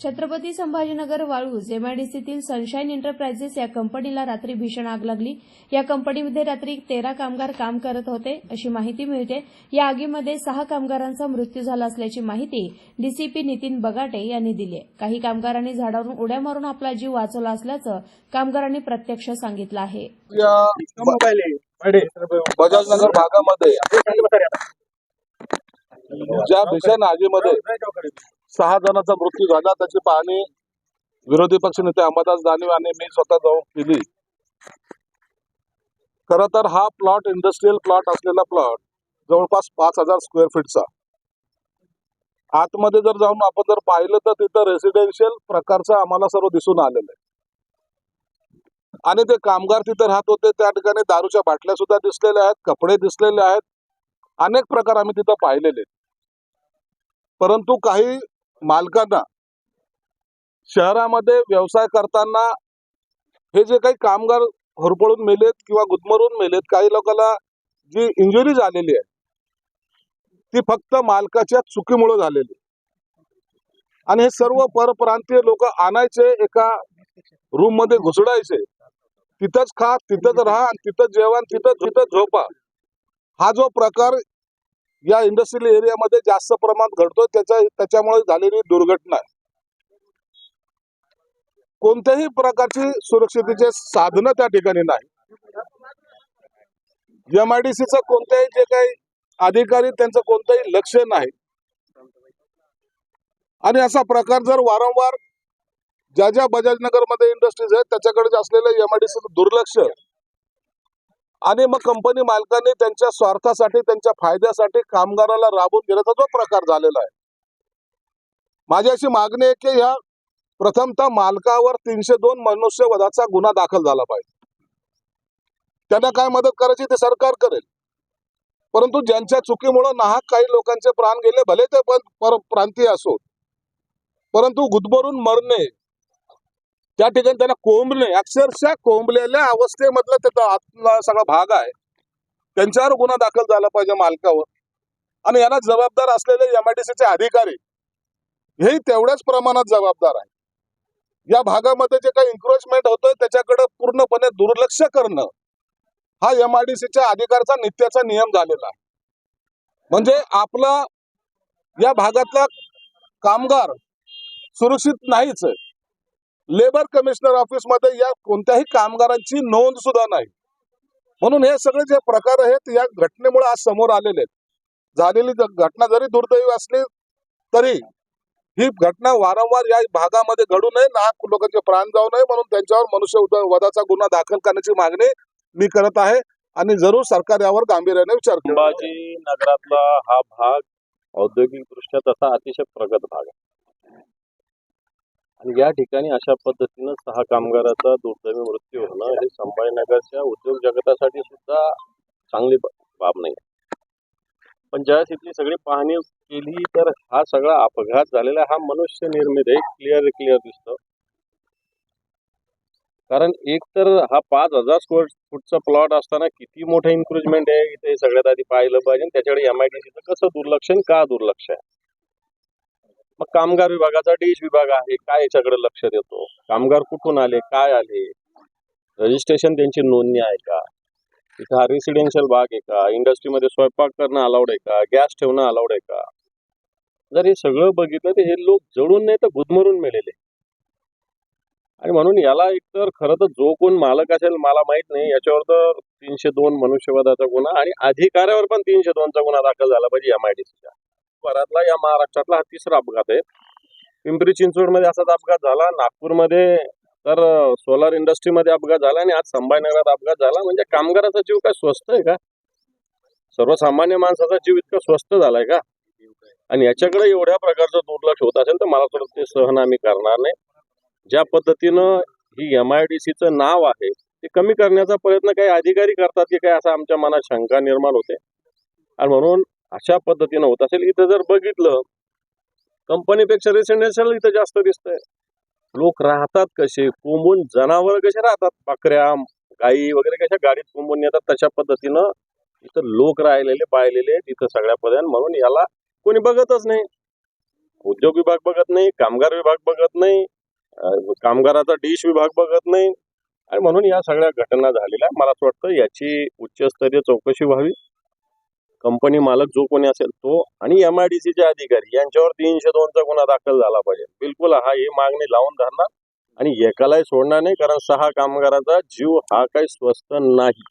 छत्रपती संभाजीनगर वाळूज एमआयडीसीतील sunshine enterprises या कंपनीला रात्री भीषण आग लागली. या कंपनीमध्ये रात्री तेरा कामगार काम करत होते अशी माहिती मिळते. या आगीमध्ये सहा कामगारांचा मृत्यू झाला असल्याची माहिती डीसीपी नितीन बगाटे यांनी दिली आहे. काही कामगारांनी झाडावरून उड्या मारून आपला जीव वाचवला असल्याचं कामगारांनी प्रत्यक्ष सांगितलं आहे. या मोबाईल आहे. बजाजनगर भागामध्ये. ज्या भीषण आगीमध्ये सहा जणांचा मृत्यू झाला. त्याची पाहणी विरोधी पक्ष नेते अंबादास दानवे आणि मी स्वतः जाऊन केली. खर तर हा प्लॉट इंडस्ट्रीयल प्लॉट असलेला प्लॉट जवळपास पाच हजार स्क्वेअर फीटचा आतमध्ये जर जाऊन आपण जर पाहिलं तर तिथं रेसिडेन्शियल प्रकारचं आम्हाला सर्व दिसून आलेलं आहे. आणि ते कामगार तिथं राहत होते. त्या ठिकाणी दारूच्या बाटल्या सुद्धा दिसलेल्या आहेत कपडे दिसलेले आहेत. अनेक प्रकार आम्ही तिथं पाहिलेले परंतु काही मालकांना. शहरामध्ये व्यवसाय करताना हे जे काही कामगार होरपळून मेलेत किंवा गुदमरून मेलेत काही लोकांना जी इंजुरी झालेली आहे ती फक्त मालकाच्या चुकीमुळे झालेली. आणि हे सर्व परप्रांतीय लोक आणायचे एका रूममध्ये घुसडायचे. तिथंच खा तिथंच राहा आणि तिथं जेवण तिथं तिथं झोपा. हा जो प्रकार या इंडस्ट्रियल एरियामध्ये जास्त प्रमाणात घडतोय. त्याच्या त्याच्यामुळे झालेली दुर्घटना आहे. कोणत्याही प्रकारची सुरक्षितेचे साधनं त्या ठिकाणी नाही. एमआयडीसीचं कोणत्याही जे काही अधिकारी त्यांचं कोणतंही लक्ष नाही. आणि असा प्रकार जर वारंवार ज्या ज्या बजाजनगरमध्ये इंडस्ट्रीज आहेत त्याच्याकडे असलेलं एमआयडीसी दुर्लक्ष आणि मग कंपनी मालकांनी त्यांच्या स्वार्थासाठी त्यांच्या फायद्यासाठी कामगाराला राबून घेण्याचा जो प्रकार झालेला आहे. माझी अशी मागणी आहे की ह्या प्रथमतः मालकावर तीनशे दोन मनुष्यवधाचा गुन्हा दाखल झाला पाहिजे. त्यांना काय मदत करायची ते सरकार करेल. परंतु ज्यांच्या चुकीमुळे नाहक काही लोकांचे प्राण गेले भले ते पण पर- प्रांतीय असो. परंतु गुदमरून मरणे त्या ठिकाणी त्याला कोंबणे अक्षरशः कोंबलेल्या अवस्थेमधला त्याचा आतला सगळा भाग आहे. त्यांच्यावर गुन्हा दाखल झाला पाहिजे मालकावर. आणि यांना जबाबदार असलेले एमआयडीसीचे अधिकारी हे तेवढ्याच प्रमाणात जबाबदार आहे या भागामध्ये जे काही एन्क्रोचमेंट होतोय त्याच्याकडे पूर्णपणे दुर्लक्ष करणं हा एमआयडीसीच्या अधिकारचा नित्याचा नियम झालेला आहे. म्हणजे आपला या भागातला कामगार सुरक्षित नाहीच आहे. लेबर कमिशनर ऑफिसमध्ये या कोणत्याही कामगारांची नोंद सुद्धा नाही. म्हणून हे सगळे जे प्रकार आहेत या घटनेमुळे आज समोर आलेले आहेत. झालेली घटना जरी दुर्दैवी असली तरी ही घटना वारंवार या भागामध्ये घडू नये नाहक लोकांचे प्राण जाऊ नये म्हणून त्यांच्यावर मनुष्य वधाचा गुन्हा दाखल करण्याची मागणी मी करत आहे. आणि जरूर सरकार यावर गांभीर्याने विचार नगरातला हा भाग औद्योगिक दृष्ट्या तसा अतिशय प्रगत भाग आहे. आणि या ठिकाणी अशा पद्धतीनं सहा कामगाराचा दुर्दैवी मृत्यू होणं हे संभाजीनगरच्या उद्योग जगतासाठी सुद्धा चांगली बाब नाही. पण ज्यावेळेस इथली सगळी पाहणी केली तर हा सगळा अपघात झालेला हा मनुष्य निर्मित आहे. क्लिअर क्लिअर दिसतं. कारण एक तर हा पाच हजार स्क्वेअर फूटचा प्लॉट असताना किती मोठं इन्क्रुजमेंट आहे इथे सगळ्यात आधी पाहिलं पाहिजे. आणि त्याच्याकडे एमआयडीसीचं कसं दुर्लक्ष आणि का दुर्लक्ष आहे? मग कामगार विभागाचा डिश विभाग आहे काय याच्याकडे लक्ष देतो? कामगार कुठून आले काय आले? रजिस्ट्रेशन त्यांची नोंदणी आहे का? इथं हा रेसिडेन्शियल भाग आहे का? इंडस्ट्रीमध्ये स्वयंपाक करणं अलाउड आहे का? गॅस ठेवणं अलाउड आहे का? जर हे सगळं बघितलं तर हे लोक जळून नाही तर गुदमरून मेलेले. आणि म्हणून याला एकतर खरं तर जो कोण मालक असेल मला माहीत नाही. याच्यावर तर तीनशे दोन मनुष्यवादाचा गुन्हा आणि अधिकाऱ्यावर पण तीनशे दोनचा गुन्हा दाखल झाला पाहिजे एमआयडीसीचा भरातला या महाराष्ट्रातला हा तिसरा अपघात आहे. पिंपरी चिंचवडमध्ये असाच अपघात झाला नागपूरमध्ये तर सोलार इंडस्ट्रीमध्ये अपघात झाला आणि आज संभाजीनगरात अपघात झाला. म्हणजे कामगाराचा जीव काय स्वस्त आहे का? सर्वसामान्य माणसाचा जीव इतका स्वस्त झालाय का? आणि याच्याकडे एवढ्या प्रकारचं दुर्लक्ष होत असेल तर मला थोडं ते सहन आम्ही करणार नाही. ज्या पद्धतीनं ही एम आय डी सीचं नाव आहे ते कमी करण्याचा प्रयत्न काही अधिकारी करतात की काय असं आमच्या मनात शंका निर्माण होते. आणि म्हणून अशा पद्धतीनं होत असेल. इथं जर बघितलं कंपनीपेक्षा रेसिडेन्शियल इथं जास्त दिसतंय. लोक राहतात कसे? कोंबून जनावर कसे राहतात? बकऱ्या गाई वगैरे कशा गाडीत कोंबून येतात तशा पद्धतीनं इथं लोक राहिलेले पाहिलेले तिथं सगळ्या पद्धतीने म्हणून याला कोणी बघतच नाही. उद्योग विभाग बघत नाही कामगार विभाग बघत नाही कामगाराचा डिश विभाग बघत नाही. आणि म्हणून या सगळ्या घटना झालेल्या मला असं वाटतं याची उच्चस्तरीय चौकशी व्हावी. कंपनी मालक जो कोणी असेल तो आणि एमआयडीसीचे अधिकारी यांच्यावर तीनशे दोनचा गुन्हा दाखल झाला पाहिजे. बिलकुल हा ही मागणी लावून धरणार आणि एकालाही सोडणार नाही कारण सहा कामगाराचा जीव हा काही स्वस्त नाही.